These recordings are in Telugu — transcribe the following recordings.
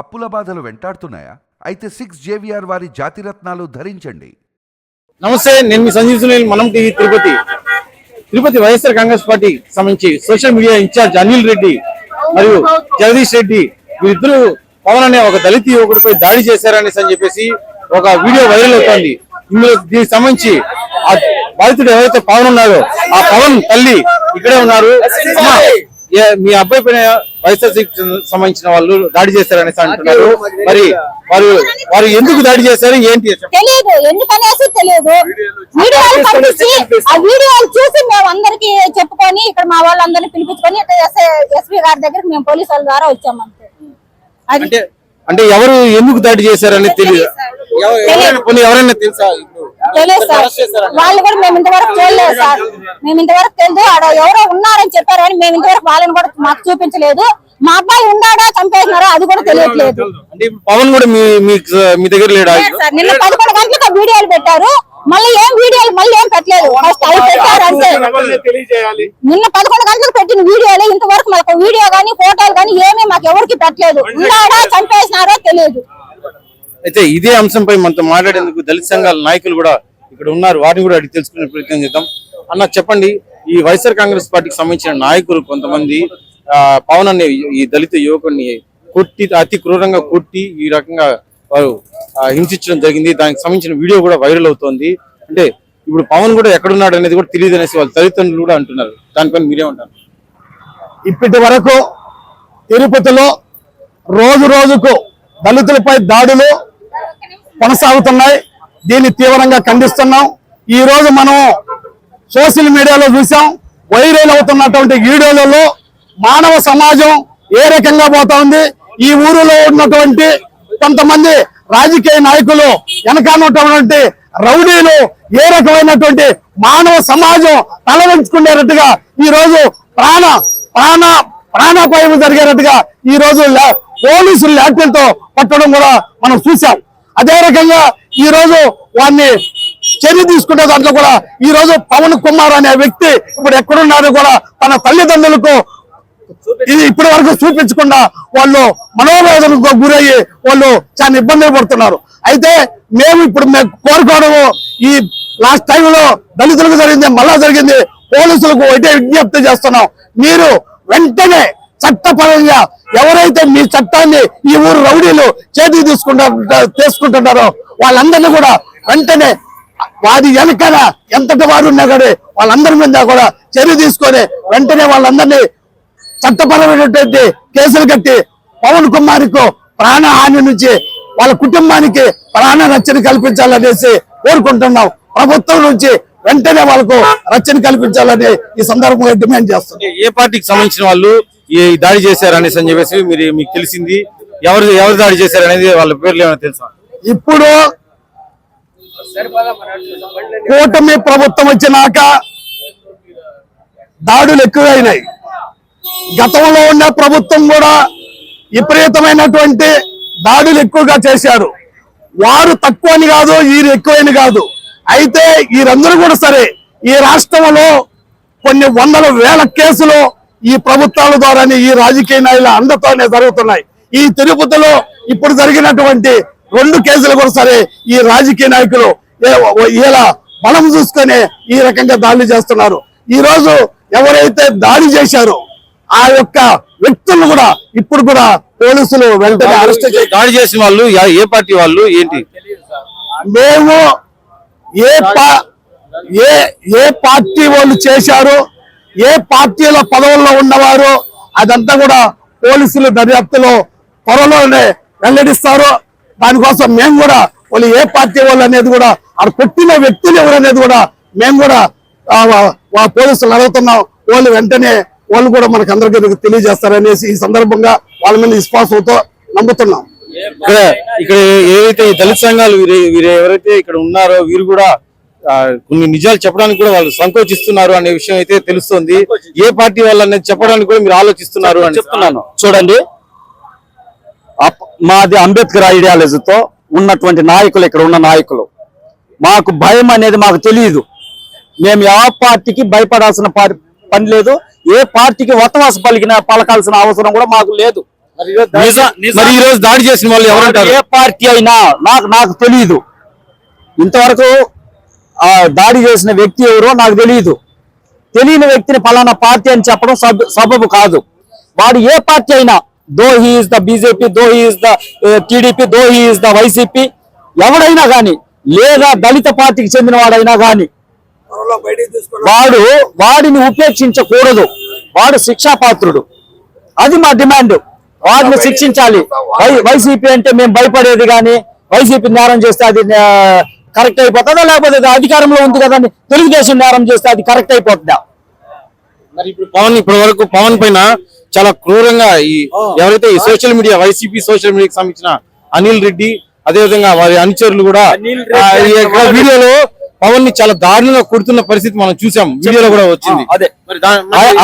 అప్పుల బాధలు వెంటాడుతున్నాయా? అయితే సిక్స్ జేవిఆర్ వారి జాతిరత్నాలు ధరించండి. నమస్తే నేను మీ Sanjeev Sunil Manam TV Tirupati. Tirupati YSR Congress party సంబంధించి social media incharge Anil Reddy మరియు జగదీష్ రెడ్డి వీరిద్దరు పవన్ అనే ఒక దళిత యువకుడిపై దాడి చేశారనేసి అని చెప్పేసి ఒక వీడియో వైరల్ అవుతోంది. ఇందులో దీనికి సంబంధించి ఆ బాధితుడు ఎవరైతే పవన్ ఉన్నారో ఆ పవన్ తల్లి ఇక్కడే ఉన్నారు. మీ అబ్బాయి పైన వైఎస్ఆర్సీకి సంబంధించిన వాళ్ళు దాడి చేశారనేసి అంటున్నారు. మరి వారు వారు ఎందుకు దాడి చేశారు? ఏంటి. తెలియదు ఎందుకనేసి తెలియదు. వీడియోలు పంపించి ఆ వీడియోలు చూసి మేము అందరికి చెప్పుకొని ఇక్కడ మా వాళ్ళందరినీ పిలిపించుకొని ఎస్పీ గారి దగ్గరికి మేము పోలీసు వాళ్ళ ద్వారా వచ్చాము అంటే అంటే ఎవరు ఎందుకు దాడి చేశారని తెలియదు. ఎవ- ఎవరైనా తెలుసా? తెలియదు సార్. వాళ్ళు కూడా మేము ఇంతవరకు చూడలేదు సార్. మేము ఇంతవరకు తెలియదు. ఆడ ఎవరో ఉన్నారని చెప్పారు కానీ మేము ఇంతవరకు వాళ్ళని కూడా మాకు చూపించలేదు. మా అబ్బాయి ఉన్నాడా చంపేసినారా అది కూడా తెలియట్లేదు. పవన్ కూడా మీ దగ్గర లేడా సార్. నిన్న పదకొండు గంటలకు వీడియోలు పెట్టారు. మళ్ళీ ఏం వీడియోలు మళ్ళీ ఏం పెట్టలేదు. ఫస్ట్ అవి పెట్టారు అంతే. నిన్న పదకొండు గంటలకు పెట్టిన వీడియోలు ఇంతవరకు మాకు వీడియో గానీ ఫోటోలు గానీ ఏమీ మాకు ఎవరికి పెట్టలేదు. ఉన్నాడా చంపేసినారో తెలియదు. అయితే ఇదే అంశంపై మనతో మాట్లాడేందుకు దళిత సంఘాల నాయకులు కూడా ఇక్కడ ఉన్నారు. వారిని కూడా అడిగి తెలుసుకునే ప్రయత్నం చేద్దాం. అన్న చెప్పండి ఈ వైఎస్ఆర్ కాంగ్రెస్ పార్టీకి సంబంధించిన నాయకులు కొంతమంది ఆ, పవన్ అనే ఈ దళిత యువకుడిని కొట్టి అతి క్రూరంగా కొట్టి ఈ రకంగా వారు హింసించడం జరిగింది. దానికి సంబంధించిన వీడియో కూడా వైరల్ అవుతోంది. అంటే ఇప్పుడు పవన్ కూడా ఎక్కడున్నాడు అనేది కూడా తెలియదు అనేసి వాళ్ళ తల్లిదండ్రులు కూడా అంటున్నారు. దానిపైన మీరేమంటారు ఇప్పటి వరకు తిరుపతిలో రోజు రోజుకు దళితులపై దాడులు కొనసాగుతున్నాయి. దీన్ని తీవ్రంగా ఖండిస్తున్నాం. ఈ రోజు మనం సోషల్ మీడియాలో చూసాం. వైరల్ అవుతున్నటువంటి వీడియోలలో మానవ సమాజం ఏ రకంగా పోతా ఉంది ఈ ఊరిలో ఉన్నటువంటి కొంతమంది రాజకీయ నాయకులు వెనకాలన్నటువంటి రౌడీలు ఏ రకమైనటువంటి మానవ సమాజం తలవంచుకునేటట్టుగా ఈ రోజు ప్రాణ ప్రాణ ప్రాణాపాయం జరిగేటట్టుగా ఈ రోజు పోలీసులు లాఠీలతో పట్టడం కూడా మనం చూసాం అదే రకంగా ఈ రోజు వాడిని చర్య తీసుకునే దాంట్లో కూడా ఈ రోజు పవన్ కుమార్ అనే వ్యక్తి ఇప్పుడు ఎక్కడున్నారో కూడా తన తల్లిదండ్రులకు ఇది ఇప్పటి వరకు చూపించకుండా వాళ్ళు మనోవేదనకు గురయ్యి వాళ్ళు చాలా ఇబ్బందులు పడుతున్నారు. అయితే మేము ఇప్పుడు మేము కోరుకోవడము ఈ లాస్ట్ టైంలో దళితులకు జరిగింది మళ్ళా జరిగింది పోలీసులకు ఒకటే విజ్ఞప్తి చేస్తున్నాం. మీరు వెంటనే చట్టపరంగా ఎవరైతే మీ చట్టాన్ని ఈ ఊరు రౌడీలు చేతికి తీసుకుంటారు తీసుకుంటున్నారో వాళ్ళందరినీ కూడా వెంటనే వారి వెనకాల ఎంతటి వారు ఉన్నా కానీ వాళ్ళందరి మీద కూడా చర్య తీసుకొని వెంటనే వాళ్ళందరినీ చట్టపరమైనటువంటి కేసులు కట్టి పవన్ కుమార్కు ప్రాణహాని నుంచి వాళ్ళ కుటుంబానికి ప్రాణ రక్షణ కల్పించాలనేసి కోరుకుంటున్నాం. ప్రభుత్వం నుంచి వెంటనే వాళ్ళకు రక్షణ కల్పించాలని ఈ సందర్భంగా డిమాండ్ చేస్తున్నాం. ఏ పార్టీకి సంబంధించిన వాళ్ళు ఈ దాడి చేశారు అని చెప్పేసి మీరు మీకు తెలిసింది. ఎవరు ఎవరు దాడి చేశారు అనేది వాళ్ళ పేర్లు ఏమైనా తెలుసా? ఇప్పుడు కూటమి ప్రభుత్వం వచ్చినాక దాడులు ఎక్కువైనాయి. గతంలో ఉన్న ప్రభుత్వం కూడా విపరీతమైనటువంటి దాడులు ఎక్కువగా చేశారు. వారు తక్కువ అని కాదు వీరు ఎక్కువని కాదు. అయితే వీరందరూ కూడా సరే ఈ రాష్ట్రంలో కొన్ని వందల వేల కేసులు ఈ ప్రభుత్వాల ద్వారానే ఈ రాజకీయ నాయకుల అందతోనే జరుగుతున్నాయి. ఈ తిరుపతిలో ఇప్పుడు జరిగినటువంటి రెండు కేసులు కూడా సరే ఈ రాజకీయ నాయకులు ఇలా బలం చూసుకొని ఈ రకంగా దాడులు చేస్తున్నారు. ఈ రోజు ఎవరైతే దాడి చేశారో ఆ యొక్క వ్యక్తులను కూడా ఇప్పుడు కూడా పోలీసులు వెంటనే అరెస్ట్ చేసి దాడి చేసిన వాళ్ళు ఏ పార్టీ వాళ్ళు ఏంటి? మేము ఏ పా ఏ ఏ పార్టీ వాళ్ళు చేశారు ఏ పార్టీల పదవుల్లో ఉన్నవారు అదంతా కూడా పోలీసులు దర్యాప్తులో త్వరలోనే వెల్లడిస్తారు. దానికోసం మేము కూడా వాళ్ళు ఏ పార్టీ వాళ్ళు అనేది కూడా ఆ కొట్టిన వ్యక్తులు ఎవరనేది కూడా మేము కూడా పోలీసులు అడుగుతున్నాం. వాళ్ళు వెంటనే వాళ్ళు కూడా మనకు అందరికీ తెలియజేస్తారనేసి ఈ సందర్భంగా వాళ్ళ మీద విశ్వాసంతో నమ్ముతున్నాం. ఇక్కడ ఏవైతే దళిత సంఘాలు వీరు వీరు ఎవరైతే ఇక్కడ ఉన్నారో వీరు కూడా కొన్ని నిజాలు చెప్పడానికి కూడా వాళ్ళు సంకోచిస్తున్నారు అనే విషయం అయితే తెలుస్తుంది. ఏ పార్టీ వాళ్ళు అనేది చెప్పడానికి కూడా మీరు ఆలోచిస్తున్నారు అని చెప్తున్నాను. చూడండి. మాది అంబేద్కర్ ఐడియాలజీతో ఉన్నటువంటి నాయకులు ఇక్కడ ఉన్న నాయకులు. మాకు భయం అనేది మాకు తెలియదు. మేము ఏ పార్టీకి భయపడాల్సిన పని లేదు. ఏ పార్టీకి వతవాస పలికిన పలకాల్సిన అవసరం కూడా మాకు లేదు. మరి ఈ రోజు దాడి చేసిన వాళ్ళు ఎవరంటారు ఏ పార్టీ అయినా నాకు నాకు తెలియదు. ఇంతవరకు దాడి చేసిన వ్యక్తి ఎవరో నాకు తెలియదు తెలియని వ్యక్తిని ఫలానా పార్టీ అని చెప్పడం సబ్- సబబు కాదు. వాడు ఏ పార్టీ అయినా though he's the BJP though he's the TDP though he's the YCP ఎవడైనా కానీ లేదా దళిత పార్టీకి చెందిన వాడైనా కానీ వాడు వాడిని ఉపేక్షించకూడదు. వాడు శిక్షాపాత్రుడు. అది మా డిమాండ్. వాడిని శిక్షించాలి. వై- వైసీపీ అంటే మేము భయపడేది కానీ వైసీపీ నేరం చేస్తే అది కరెక్ట్ అయిపోతుందా? లేకపోతే అది అధికారంలో ఉంది కదా అని తెలుగుదేశం నేరం చేస్తే అది కరెక్ట్ అయిపోతుందా? మరి ఇప్పుడు పవన్ ఇప్పటి వరకు పవన్ పైన చాలా క్రూరంగా ఈ ఎవరైతే ఈ సోషల్ మీడియా వైసీపీ సోషల్ మీడియాకి సంబంధించిన అనిల్ రెడ్డి అదే విధంగా వారి అనుచరులు కూడా ఆ, ఈ యొక్క వీడియోలో పవన్ని చాలా దారుణంగా కొడుతున్న పరిస్థితి మనం చూసాం. వీడియోలో కూడా వచ్చింది.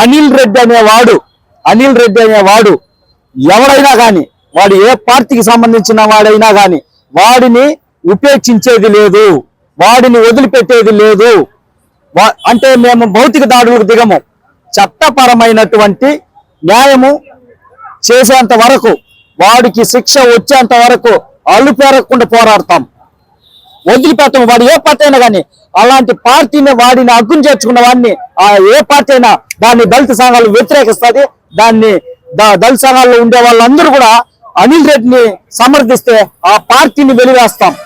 అనిల్ రెడ్డి అనేవాడు అనిల్ రెడ్డి అనేవాడు ఎవడైనా గాని వాడు ఏ పార్టీకి సంబంధించిన వాడైనా గాని వాడిని ఉపేక్షించేది లేదు. వాడిని వదిలిపెట్టేది లేదు. వా- అంటే మేము భౌతిక దాడులకు దిగము. చట్టపరమైనటువంటి న్యాయము చేసేంత వరకు వాడికి శిక్ష వచ్చేంత వరకు అల్లు పేరకుండా పోరాడతాం. వదిలిపెట్టము. వాడు ఏ పార్టీ అయినా కానీ అలాంటి పార్టీని వాడిని అగ్గుం చేర్చుకున్న వాడిని ఆ ఏ పార్టీ అయినా దాన్ని దళిత సంఘాలు వ్యతిరేకిస్తుంది. దాన్ని దళిత సంఘాల్లో ఉండే వాళ్ళందరూ కూడా అనిల్ రెడ్డిని సమర్థిస్తే ఆ పార్టీని వెలివేస్తాం.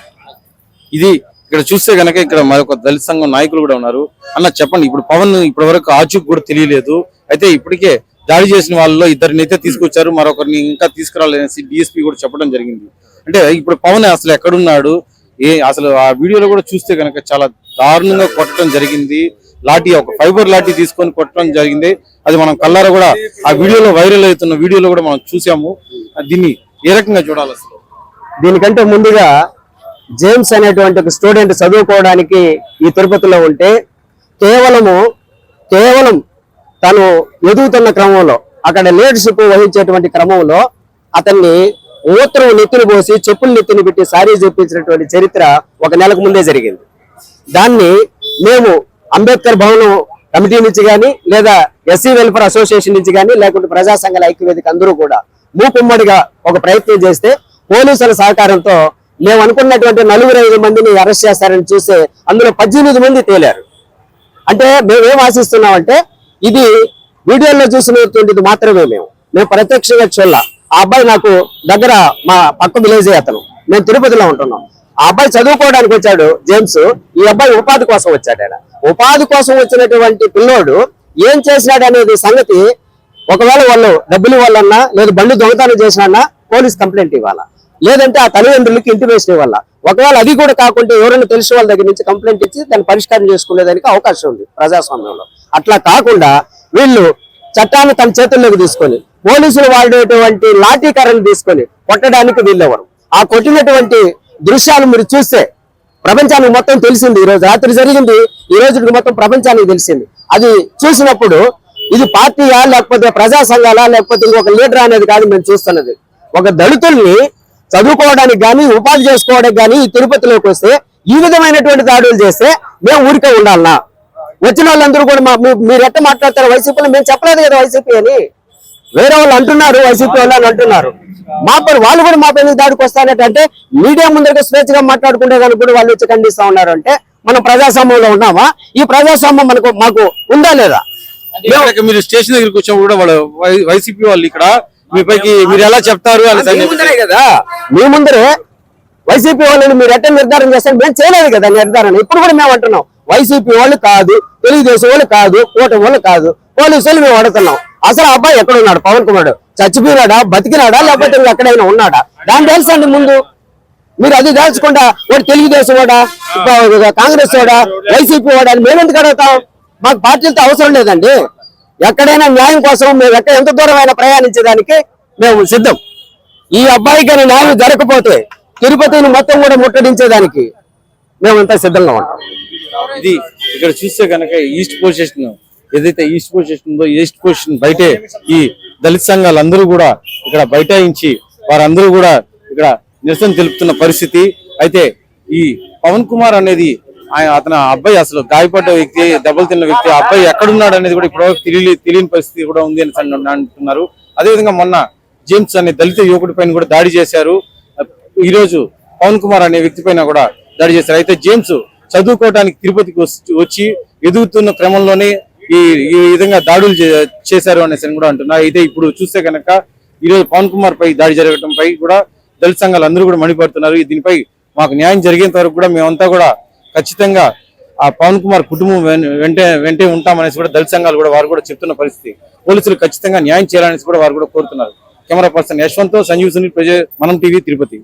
ఇది ఇక్కడ చూస్తే గనక ఇక్కడ మరొక దళిత సంఘం నాయకులు కూడా ఉన్నారు. అన్న చెప్పండి ఇప్పుడు పవన్ ఇప్పటి వరకు ఆచూకు కూడా తెలియలేదు. అయితే ఇప్పటికే దాడి చేసిన వాళ్ళలో ఇద్దరిని అయితే తీసుకొచ్చారు మరొకరిని ఇంకా తీసుకురాలేసి డిఎస్పీ కూడా చెప్పడం జరిగింది. అంటే ఇప్పుడు పవన్ అసలు ఎక్కడున్నాడు? ఏ అసలు ఆ వీడియోలో కూడా చూస్తే గనక చాలా దారుణంగా కొట్టడం జరిగింది. లాఠీ ఒక ఫైబర్ లాఠీ తీసుకొని కొట్టడం జరిగింది. అది మనం కల్లారా కూడా ఆ వీడియోలో వైరల్ అవుతున్న వీడియోలో కూడా మనం చూసాము. దీన్ని ఏ రకంగా చూడాలి అసలు? దీనికంటే ముందుగా జేమ్స్ అనేటువంటి ఒక స్టూడెంట్ చదువుకోవడానికి ఈ తిరుపతిలో ఉంటే కేవలము కేవలం తను ఎదుగుతున్న క్రమంలో అక్కడ లీడర్షిప్ వహించేటువంటి క్రమంలో అతన్ని మూత్రం నెత్తిని పోసి చెప్పులు నెత్తిని పెట్టి సారీ చెప్పించినటువంటి చరిత్ర ఒక నెలకు ముందే జరిగింది. దాన్ని మేము అంబేద్కర్ భవనం కమిటీ నుంచి కానీ లేదా ఎస్సీ వెల్ఫేర్ అసోసియేషన్ నుంచి కానీ లేకుంటే ప్రజా సంఘాల ఐక్యవేదిక అందరూ కూడా మూకుమ్మడిగా ఒక ప్రయత్నం చేస్తే పోలీసుల సహకారంతో మేము అనుకున్నటువంటి నలుగురు ఐదు మందిని అరెస్ట్ చేస్తారని చూస్తే అందులో పద్దెనిమిది మంది తేలారు. అంటే మేము ఏం ఆశిస్తున్నామంటే ఇది వీడియోలో చూసినటువంటిది మాత్రమే మేము. మేము ప్రత్యక్షంగా చూడాల. ఆ అబ్బాయి నాకు దగ్గర మా పక్క విలేజే అతను. మేము తిరుపతిలో ఉంటున్నాం. ఆ అబ్బాయి చదువుకోవడానికి వచ్చాడు జేమ్స్. ఈ అబ్బాయి ఉపాధి కోసం వచ్చాడు ఆయన. ఉపాధి కోసం వచ్చినటువంటి పిల్లోడు ఏం చేసినాడు అనేది సంగతి ఒకవేళ వాళ్ళు డబ్బులు వాళ్ళన్నా లేదు బండి దొంగతనం చేసినా పోలీస్ కంప్లైంట్ ఇవ్వాలా? లేదంటే ఆ తల్లిదండ్రులకి ఇంటిమేషన్ ఇవ్వాలా ఒకవేళ అది కూడా కాకుండా ఎవరైనా తెలిసిన వాళ్ళ దగ్గర నుంచి కంప్లైంట్ ఇచ్చి దాన్ని పరిష్కారం చేసుకునేదానికి అవకాశం ఉంది ప్రజాస్వామ్యంలో. అట్లా కాకుండా వీళ్ళు చట్టాన్ని తన చేతుల్లోకి తీసుకొని పోలీసులు వాడేటువంటి లాఠీ కర్రను తీసుకొని కొట్టడానికి వీళ్ళెవరు? ఆ కొట్టినటువంటి దృశ్యాలు మీరు చూస్తే ప్రపంచానికి మొత్తం తెలిసింది. ఈ రోజు రాత్రి జరిగింది ఈ రోజు మొత్తం ప్రపంచానికి తెలిసింది. అది చూసినప్పుడు ఇది పార్టీయా లేకపోతే ప్రజా సంఘాలా లేకపోతే ఇంకొక లీడర్ అనేది కాదు మేము చూస్తున్నది. ఒక దళితుల్ని చదువుకోవడానికి కానీ ఉపాధి చేసుకోవడానికి కానీ ఈ తిరుపతిలోకి వస్తే ఈ విధమైనటువంటి దాడులు చేస్తే మేము ఊరికే ఉండాలనా? వచ్చిన వాళ్ళందరూ కూడా మా మీరు ఎట్ట మాట్లాడతారు? వైసీపీలో మేము చెప్పలేదు కదా వైసీపీ అని. వేరే వాళ్ళు అంటున్నారు వైసీపీ వాళ్ళు అంటున్నారు. మా పని వాళ్ళు కూడా మా పైన దాడికి వస్తారంటే మీడియా ముందరగా స్వేచ్ఛగా మాట్లాడుకుంటే దానికి కూడా వాళ్ళు వచ్చి ఖండిస్తా ఉన్నారు అంటే మనం ప్రజాస్వామ్యంలో ఉన్నామా? ఈ ప్రజాస్వామ్యం మనకు మాకు ఉందా లేదా? మీరు స్టేషన్ దగ్గరికి వచ్చినప్పుడు కూడా వాళ్ళు వైసీపీ వాళ్ళు ఇక్కడ మీ పైకి మీరు ఎలా చెప్తారు అని మీ ముందరే కదా. మీ ముందరే? వైసీపీ వాళ్ళని మీరు ఎట్ట నిర్ధారణ చేస్తారు మేము చేయలేదు కదా నిర్ధారణ. ఇప్పుడు కూడా మేము అంటున్నాం. వైసీపీ వాళ్ళు కాదు తెలుగుదేశం వాళ్ళు కాదు కూటమి వాళ్ళు కాదు. పోలీసులు మేము అడుగుతున్నాం. అసలు అబ్బాయి ఎక్కడ ఉన్నాడు? పవన్ కుమార్ చచ్చిపోయినాడా? బతికినాడా? లేకపోతే ఎక్కడైనా ఉన్నాడా? దాన్ని తెలుసండి ముందు. మీరు అది దాల్చకుండా వాడు తెలుగుదేశం వాడా? కాంగ్రెస్ వాడా? వైసీపీ వాడా? అని మేము ఎందుకు అడుగుతాం? మాకు పార్టీలతో అవసరం లేదండి. ఎక్కడైనా న్యాయం కోసం మేము ఎక్కడ ఎంత దూరమైన ప్రయాణించడానికి మేము సిద్ధం. ఈ అబ్బాయికి కానీ న్యాయం జరగకపోతే తిరుపతిని మొత్తం కూడా ముట్టడించేదానికి మేమంతా సిద్ధంగా ఉంటాం ఇది ఇక్కడ చూస్తే కనుక ఈస్ట్ పొజిషన్ ఏదైతే ఈస్ట్ పొజిషన్ ఉందో ఈస్ట్ పొజిషన్ బయటే ఈ దళిత సంఘాలందరూ కూడా ఇక్కడ బైఠాయించి వారందరూ కూడా ఇక్కడ నిరసన తెలుపుతున్న పరిస్థితి. అయితే ఈ పవన్ కుమార్ అనేది ఆయన అతను అబ్బాయి అసలు గాయపడ్డ వ్యక్తి దెబ్బలు తిన్న వ్యక్తి అబ్బాయి ఎక్కడున్నాడు అనేది కూడా ఇప్పుడు తెలియని తెలియని పరిస్థితి కూడా ఉంది అని అంటున్నారు. అదేవిధంగా మొన్న జేమ్స్ అనే దళిత యువకుడి పైన కూడా దాడి చేశారు. ఈ రోజు పవన్ కుమార్ అనే వ్యక్తి పైన కూడా దాడి చేశారు. అయితే జేమ్స్ చదువుకోవడానికి తిరుపతికి వచ్చి ఎదుగుతున్న క్రమంలోనే ఈ ఈ విధంగా దాడులు చే- చేశారు అనేసి అని కూడా అంటున్నారు. అయితే ఇప్పుడు చూస్తే కనుక ఈ రోజు పవన్ కుమార్ పై దాడి జరగడంపై కూడా దళిత సంఘాలు అందరూ కూడా మండిపడుతున్నారు దీనిపై మాకు న్యాయం జరిగేంత వరకు కూడా మేమంతా కూడా ఖచ్చితంగా ఆ పవన్ కుమార్ కుటుంబం వెన్- వెంటే వెంటే ఉంటామనేసి కూడా దళిత సంఘాలు కూడా వారు కూడా చెప్తున్న పరిస్థితి. పోలీసులు ఖచ్చితంగా న్యాయం చేయాలనేసి కూడా వారు కూడా కోరుతున్నారు. కెమెరా పర్సన్ యశ్వంత్ సంజీవ్ సునీల్ ప్రజ మనం టీవీ తిరుపతి.